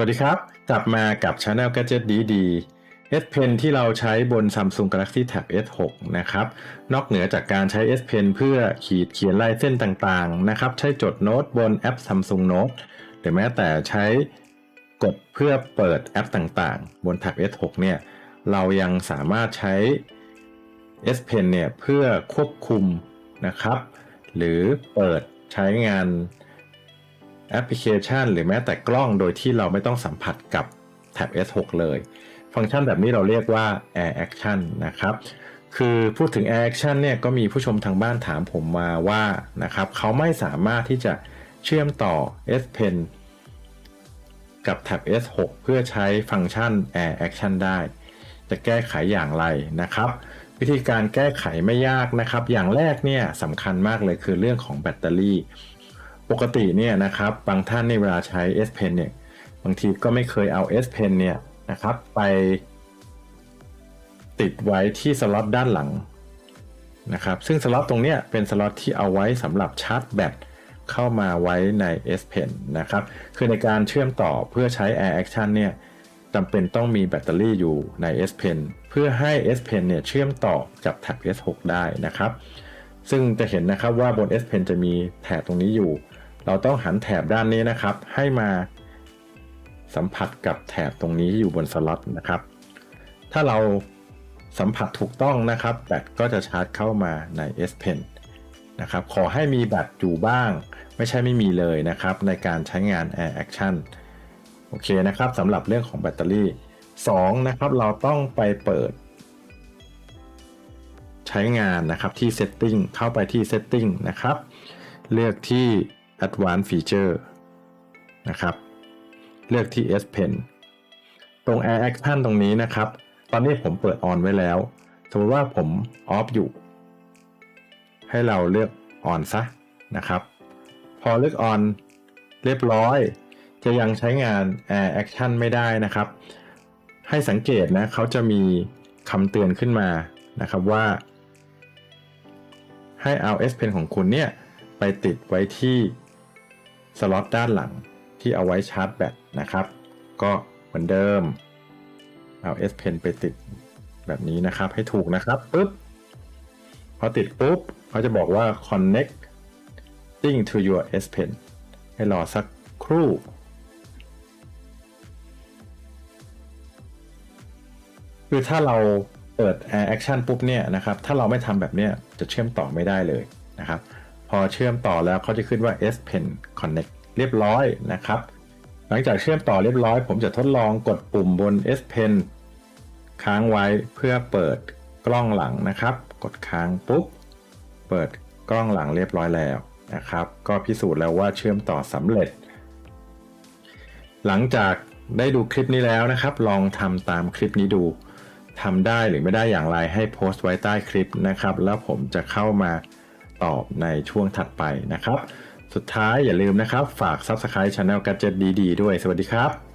วัสดีครับ กลับมากับ Channel Gadget ดีดี S Pen ที่เราใช้บน Samsung Galaxy Tab S6 นะครับ นอกเหนือจากการใช้ S Pen เพื่อขีดเขียนลายเส้นต่างๆ นะครับ ใช้จดโน้ตบนแอป Samsung Note หรือแม้แต่ใช้กดเพื่อเปิดแอปต่างๆ บน Tab S6 เนี่ย เรายังสามารถใช้ S Pen เนี่ยเพื่อควบคุมนะครับ หรือเปิดใช้งาน แอปพลิเคชัน หรือแม้แต่กล้องโดยที่เราไม่ต้องสัมผัสกับแท็บ S6 เลย ฟังก์ชันแบบนี้เราเรียกว่า Air Action นะครับ คือพูดถึง Air Action เนี่ยก็มีผู้ชมทางบ้านถามผมมาว่านะครับเขาไม่สามารถที่จะเชื่อมต่อ S Pen กับแท็บ S6 เพื่อใช้ฟังก์ชัน Air Action ได้ จะแก้ไขอย่างไรนะครับวิธีการแก้ไขไม่ยากนะครับ อย่างแรกเนี่ยสำคัญมากเลยคือเรื่องของแบตเตอรี่ ปกติเนี่ยนะครับบางท่านในเวลาใช้ S Pen เนี่ยบางทีก็ไม่เคยเอา S Pen เนี่ยนะครับไปติดไว้ที่สล็อตด้านหลังนะครับซึ่งสล็อตตรงเนี้ยเป็นสล็อตที่เอาไว้สำหรับชาร์จแบตเข้ามาไว้ใน S Pen นะครับคือในการเชื่อมต่อเพื่อใช้ Air Action เนี่ยจำเป็นต้องมีแบตเตอรี่อยู่ใน S Pen เพื่อให้ S Pen เนี่ยเชื่อมต่อกับแท็บ S6 ได้นะครับ ซึ่งจะเห็นนะครับว่าบน S Pen จะมีแถบตรงนี้อยู่ เราต้องหันแถบด้านนี้นะครับ ให้มาสัมผัสกับแถบตรงนี้ที่อยู่บนสล็อตนะครับ ถ้าเราสัมผัสถูกต้องนะครับ แบตก็จะชาร์จเข้ามาใน S Pen นะครับ ขอให้มีแบตอยู่บ้าง ไม่ใช่ไม่มีเลยนะครับ ในการใช้งาน Air Action โอเคนะครับสำหรับเรื่องของแบตเตอรี่ 2 นะครับ เราต้องไปเปิด ใช้งานนะครับที่ Setting เข้าไปที่ Setting นะครับ เลือกที่ Advanced Feature นะครับ เลือกที่ S Pen ตรง Air Action ตรงนี้นะครับ ตอนนี้ผมเปิด On ไว้แล้ว สมมติว่าผม Off อยู่ ให้เราเลือก On ซะนะครับ พอเลือก On เรียบร้อย จะยังใช้งาน Air Action ไม่ได้นะครับ ให้สังเกตนะเขาจะมีคำเตือนขึ้นมานะครับว่า ให้เอา S Pen ของคุณเนี่ย ไปติดไว้ที่ สล็อตด้านหลังที่เอาไว้ชาร์จแบตนะครับ ก็เหมือนเดิม เอา S Pen ไปติดแบบนี้นะครับให้ถูกนะครับปุ๊บพอติดปุ๊บเขาจะบอกว่า connecting to your S Pen ให้รอสักครู่ คือถ้าเราเปิด Air Action ปุ๊บเนี่ยนะครับ ถ้าเราไม่ทำแบบเนี้ยจะเชื่อมต่อไม่ได้เลยนะครับ พอเชื่อมต่อแล้วเขาจะขึ้นว่า S Pen Connect เรียบร้อยนะครับ หลังจากเชื่อมต่อเรียบร้อย ผมจะทดลองกดปุ่มบน S Pen ค้างไว้เพื่อเปิดกล้องหลังนะครับ กดค้างปุ๊บ เปิดกล้องหลังเรียบร้อยแล้วนะครับ ก็พิสูจน์แล้วว่าเชื่อมต่อสำเร็จ หลังจากได้ดูคลิปนี้แล้วนะครับ ลองทำตามคลิปนี้ดูทำได้หรือไม่ได้อย่างไรให้โพสต์ไว้ใต้คลิปนะครับ แล้วผมจะเข้ามา ตอบในช่วงถัดไปนะครับ สุดท้ายอย่าลืมนะครับ ฝาก Subscribe Channel Gadget ดีๆด้วย สวัสดีครับ